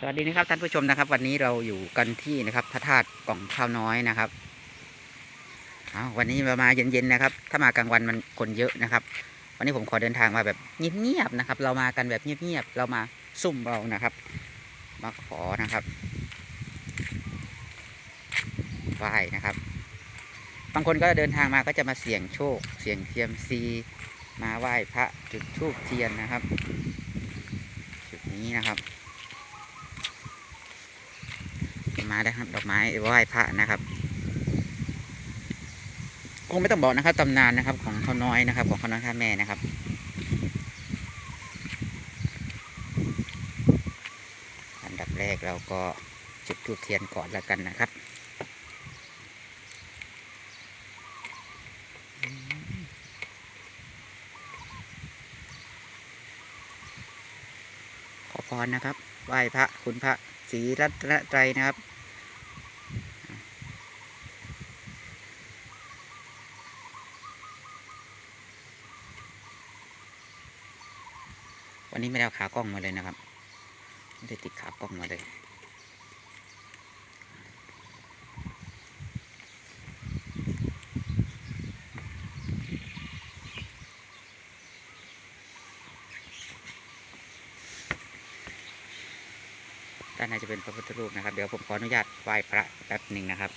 สวัสดีนะครับท่านผู้ชมนะครับ วันนี้เราอยู่กันที่นะครับพระธาตุกล่องข้าวน้อยนะครับเอาวันนี้เรามาเย็นๆนะครับ ถ้ามากลางวันมันคนเยอะนะครับ วันนี้ผมขอเดินทางมาแบบเงียบๆนะครับ เรามากันแบบเงียบๆเรามาซุ่มเรานะครับ มาขอนะครับไหว้นะครับ บางคนก็เดินทางมาก็จะมาเสี่ยงโชค เสี่ยงเทียมซีมาไหว้พระจุดธูปเทียนนะครับจุดนี้นะครับ มาได้ครับดอกไม้ไหว้พระนะครับคงไม่ต้องบอกนะครับตำนานนะครับ ของเขาน้อยนะครับ ของเขาน้อยท่าแม่นะครับอันดับแรกเราก็จุดธูปเทียนก่อนแล้วกันนะครับขอพรนะครับ ไหว้พระคุณพระศรีรัตนตรัยนะครับ วันนี้ไม่ได้เอาขากล้องมาเลยนะครับ ไม่ได้ติดขากล้องมาเลย ด้านในจะเป็นพระพุทธรูปนะครับ เดี๋ยวผมขออนุญาตไหว้พระแป๊บหนึ่งนะครับ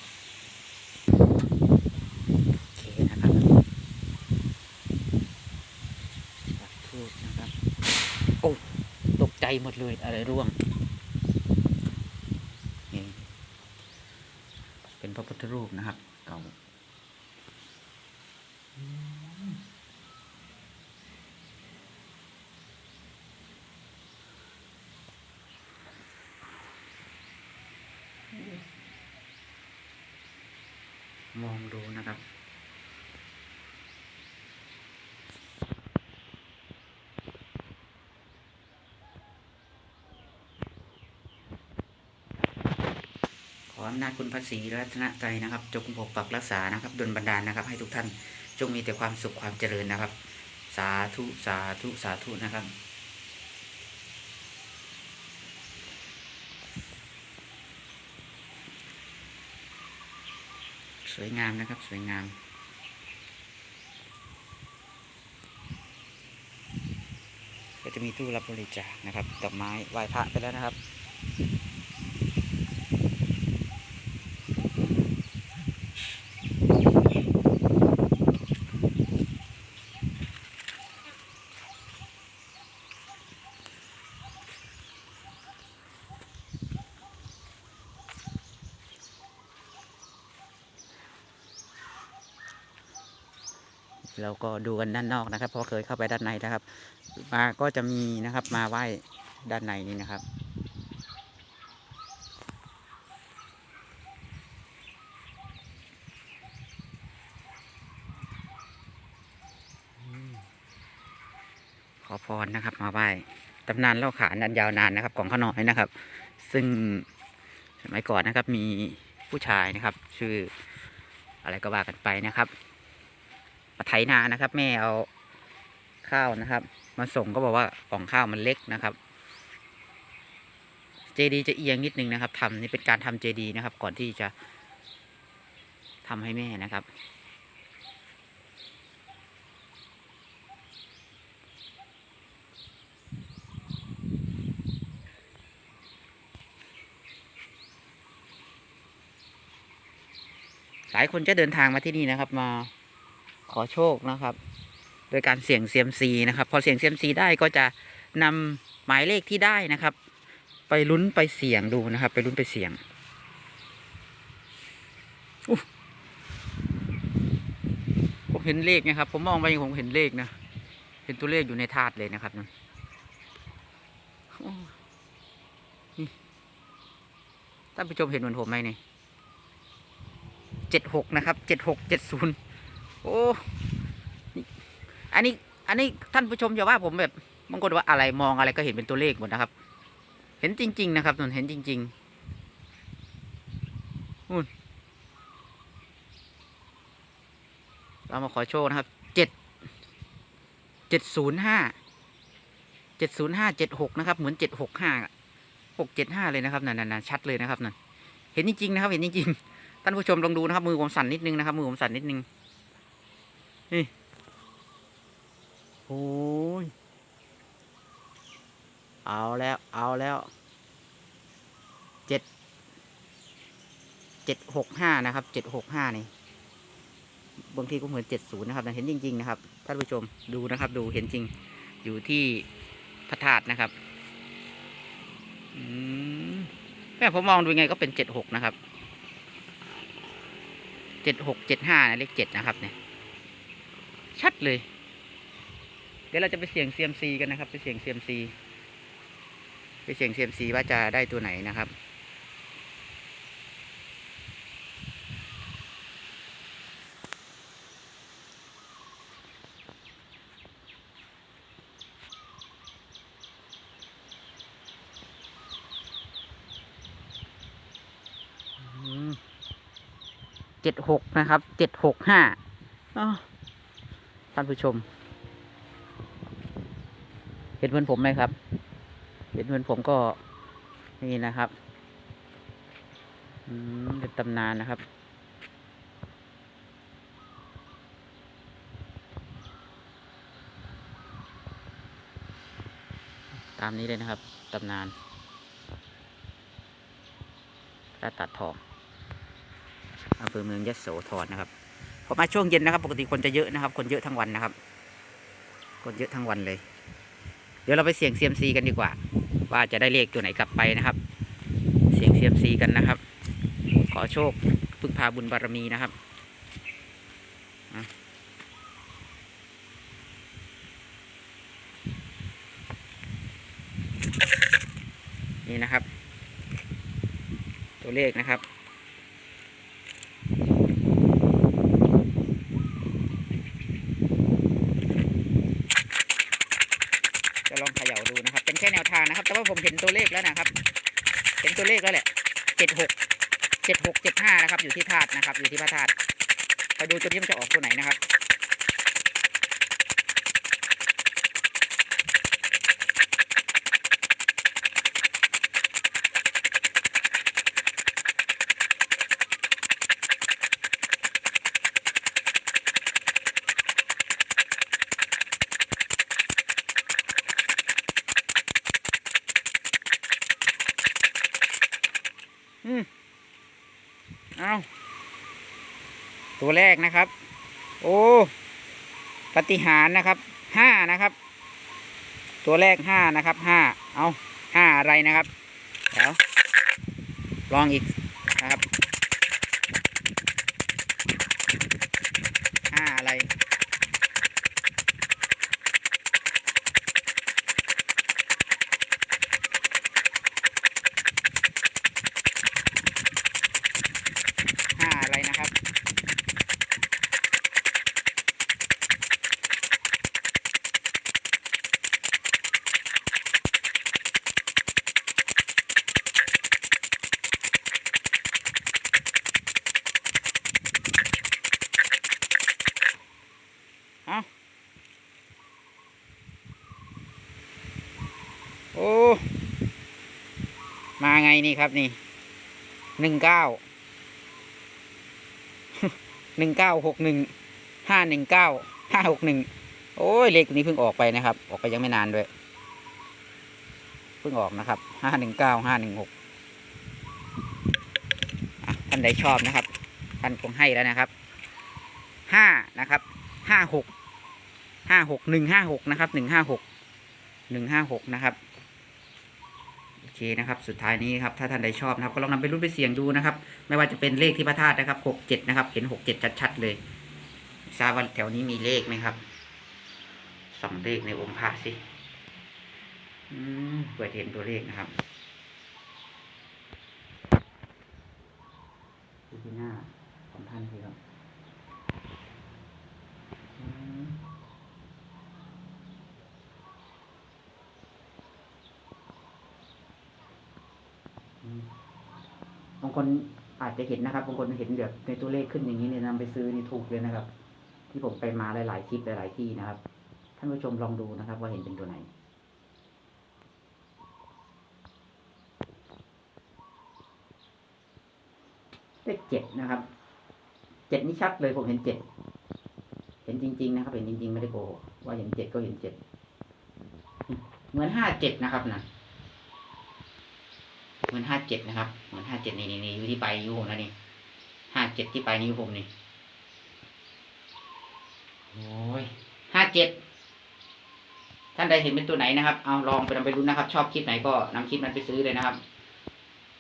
โอเคนะครับปักทูบนะครับโอ้ตกใจหมดเลยอะไรร่วงนี่เป็นพระพุทธรูปนะครับเก่า มองดูนะครับ ขออำนาจคุณพระศรีรัตนตรัยนะครับ จงปกปักรักษานะครับดลบันดาลนะครับ ให้ทุกท่านจงมีแต่ความสุขความเจริญนะครับ สาธุสาธุสาธุนะครับ สวยงามนะครับ สวยงามก็จะมีตู้รับบริจาคนะครับดอกไม้ไหว้พระไปแล้วนะครับ เราก็ดูกันด้านนอกนะครับ เพราะเคยเข้าไปด้านในนะครับ มาก็จะมีนะครับมาไหว้ด้านในนี้นะครับขอพรนะครับ มาไหว้ตำนานเล่าขานอันยาวนานนะครับ ของข้าน้อยนะครับ ซึ่งสมัยก่อนนะครับมีผู้ชายนะครับ ชื่ออะไรก็ว่ากันไปนะครับ ไถนานะครับ แม่เอาข้าวนะครับ มาส่งก็บอกว่ากล่องข้าวมันเล็กนะครับ เจดีจะเอียงนิดนึงนะครับทำนี่เป็นการทำเจดีนะครับ ก่อนที่จะทำให้แม่นะครับหลายคนจะเดินทางมาที่นี่นะครับ มา ขอโชคนะครับ โดยการเสี่ยงเซียมซีนะครับ พอเสี่ยงเซียมซีได้ก็จะนำหมายเลขที่ได้นะครับ ไปลุ้นไปเสี่ยงดูนะครับ ไปลุ้นไปเสี่ยงผมเห็นเลขนะครับ ผมมองไปผมเห็นเลขนะเห็นตัวเลขอยู่ในธาตุเลยนะครับนั่นโอ้นี่ท่านผู้ชมเห็นเหมือนผมไหมเนี่ยเจ็ดหกนะครับเจ็ดหกเจ็ดศูนย์ โอ้อันนี้อันนี้ท่านผู้ชมอย่าว่าผมแบบบางคนว่าอะไรมองอะไรก็เห็นเป็นตัวเลขหมดนะครับ เห็นจริง ๆ นะครับนนเห็นจริงๆนู่นเรามาขอโชว์นะครับเจ็ดเจ็ดศูนย์ห้าเจ็ดศูนย์ห้าเจ็ดหกนะครับ เหมือนเจ็ดหกห้าหกเจ็ดห้าเลยนะครับนั่นนั่นชัดเลยนะครับนั่นเห็นจริงๆนะครับ เห็นจริงๆท่านผู้ชมลองดูนะครับ มือผมสั่นนิดนึงนะครับ มือผมสั่นนิดนึง นี่โอ้ย เอาแล้ว เอาแล้ว เจ็ด เจ็ดหกห้านะครับ เจ็ดหกห้านี่ บางทีก็เหมือนเจ็ดศูนย์นะครับแต่เห็นจริง ๆ นะครับ ท่านผู้ชม ดูนะครับ ดู เห็นจริง อยู่ที่พระธาตุนะครับ อืมแม่ผมมองดูยังไงก็เป็นเจ็ดหกนะครับ เจ็ดหกเจ็ดห้าเลขเจ็ดนะครับเนี่ย ชัดเลย เดี๋ยวเราจะไปเสี่ยงเซียมซีกันนะครับ ไปเสี่ยงเซียมซีไปเสี่ยงเซียมซีว่าจะได้ตัวไหนนะครับ เจ็ดหกนะครับ เจ็ดหกห้า ท่านผู้ชม เห็นเหมือนผมไหมครับ เห็นเหมือนผมก็นี่นะครับอืมเป็นตำนานนะครับ ตามนี้เลยนะครับตำนานพระตัดทองอำเภอเมืองยะโสธรนะครับ พอมาช่วงเย็นนะครับ ปกติคนจะเยอะนะครับ คนเยอะทั้งวันนะครับ คนเยอะทั้งวันเลย เดี๋ยวเราไปเสี่ยงเซียมซีกันดีกว่า ว่าจะได้เลขตัวไหนกลับไปนะครับ เสี่ยงเซียมซีกันนะครับ ขอโชคพึ่งพาบุญบารมีนะครับนี่นะครับ ตัวเลขนะครับ จะลองเขย่าดูนะครับ เป็นแค่แน ว่าผมเห็นตัวเลขแล้วนะครับ เห็นตัวเลขแล้วแหละเจ็ดหกเจ็ดหกเจ็ดห้านะครับ อยู่ที่ธาตุนะครับ อยู่ที่พระธาตุไปดูตัวนี้มันจะออกตัวไหนนะครับ อืมเอาตัวแรกนะครับ โอ้ปฏิหารนะครับห้านะครับ ตัวแรกห้านะครับห้าเอาห้าอะไรนะครับเดี๋ยวลองอีก โอ้ มาไงนี่ครับนี่หนึ่งเก้าหนึ่งเก้าหกหนึ่งห้าหนึ่งเก้าห้าหกหนึ่งโอ้ยเลขตัวนี้เพิ่งออกไปนะครับ ออกไปยังไม่นานด้วย เพิ่งออกนะครับห้าหนึ่งเก้าห้าหนึ่งหกท่านใดชอบนะครับท่านคงให้แล้วนะครับห้านะครับห้าหกห้าหกหนึ่งห้าหกนะครับหนึ่งห้าหกหนึ่งห้าหกนะครับ นะครับ สุดท้ายนี้ครับถ้าท่านใดชอบนะครับก็ลองนำไปรุ่นไปเสี่ยงดูนะครับ ไม่ว่าจะเป็นเลขที่พระธาตุนะครับหกเจ็ดนะครับ เห็นหกเจ็ดชัดๆเลยทราบว่าแถวนี้มีเลขไหมครับส่องเลขในองค์พระสิอืมเปิดเห็นตัวเลขนะครับที่หน้าของท่านสิครับ บางคนอาจจะเห็นนะครับ บางคนเห็นแบบในตัวเลขขึ้นอย่างนี้เนี่ยนำไปซื้อนี่ถูกเลยนะครับ ที่ผมไปมาหลายๆคลิปหลายๆที่นะครับ ท่านผู้ชมลองดูนะครับ ว่าเห็นเป็นตัวไหนเลขเจ็ดนะครับ เจ็ดนี่ชัดเลยผมเห็นเจ็ด เห็นจริง ๆ นะครับ เห็นจริง ๆ ไม่ได้โกว่าเห็นเจ็ดก็เห็นเจ็ด เหมือนห้าเจ็ดนะครับน่ะ เหมือนห้าเจ็ดนะครับ เหมือนห้าเจ็ดนี่นี่นี่อยู่ที่ปลายนิ้วผมนะนี่ห้าเจ็ดที่ปลายนิ้วผมนี่โอ้ยห้าเจ็ดท่านใดเห็นเป็นตัวไหนนะครับ เอาลองไปนำไปลุ้นนะครับ ชอบคลิปไหนก็นำคลิปนั้นไปซื้อเลยนะครับ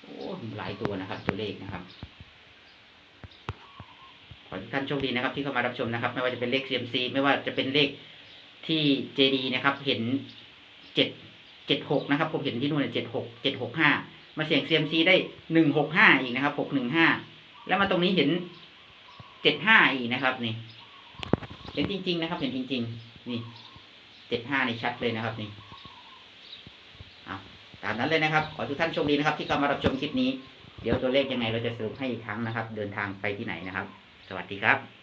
โอ้หลายตัวนะครับ ตัวเลขนะครับ ขอให้ทุกท่านโชคดีนะครับ ที่เข้ามารับชมนะครับ ไม่ว่าจะเป็นเลข CMC ไม่ว่าจะเป็นเลขที่เจดีนะครับ เห็นเจ็ดเจ็ดหกนะครับ ผมเห็นที่นู่นเจ็ดหกเจ็ดหกห้า มาเสี่ยง CMC ได้หนึ่งหกห้าอีกนะครับหกหนึ่งห้าแล้วมาตรงนี้เห็นเจ็ดห้าอีกนะครับนี่เห็นจริง ๆ นะครับ เห็นจริง ๆ นี่เจ็ดห้านี่ชัดเลยนะครับนี่เอาตามนั้นเลยนะครับ ขอทุกท่านโชคดีนะครับ ที่เข้ามารับชมคลิปนี้ เดี๋ยวตัวเลขยังไงเราจะสรุปให้อีกครั้งนะครับ เดินทางไปที่ไหนนะครับ สวัสดีครับ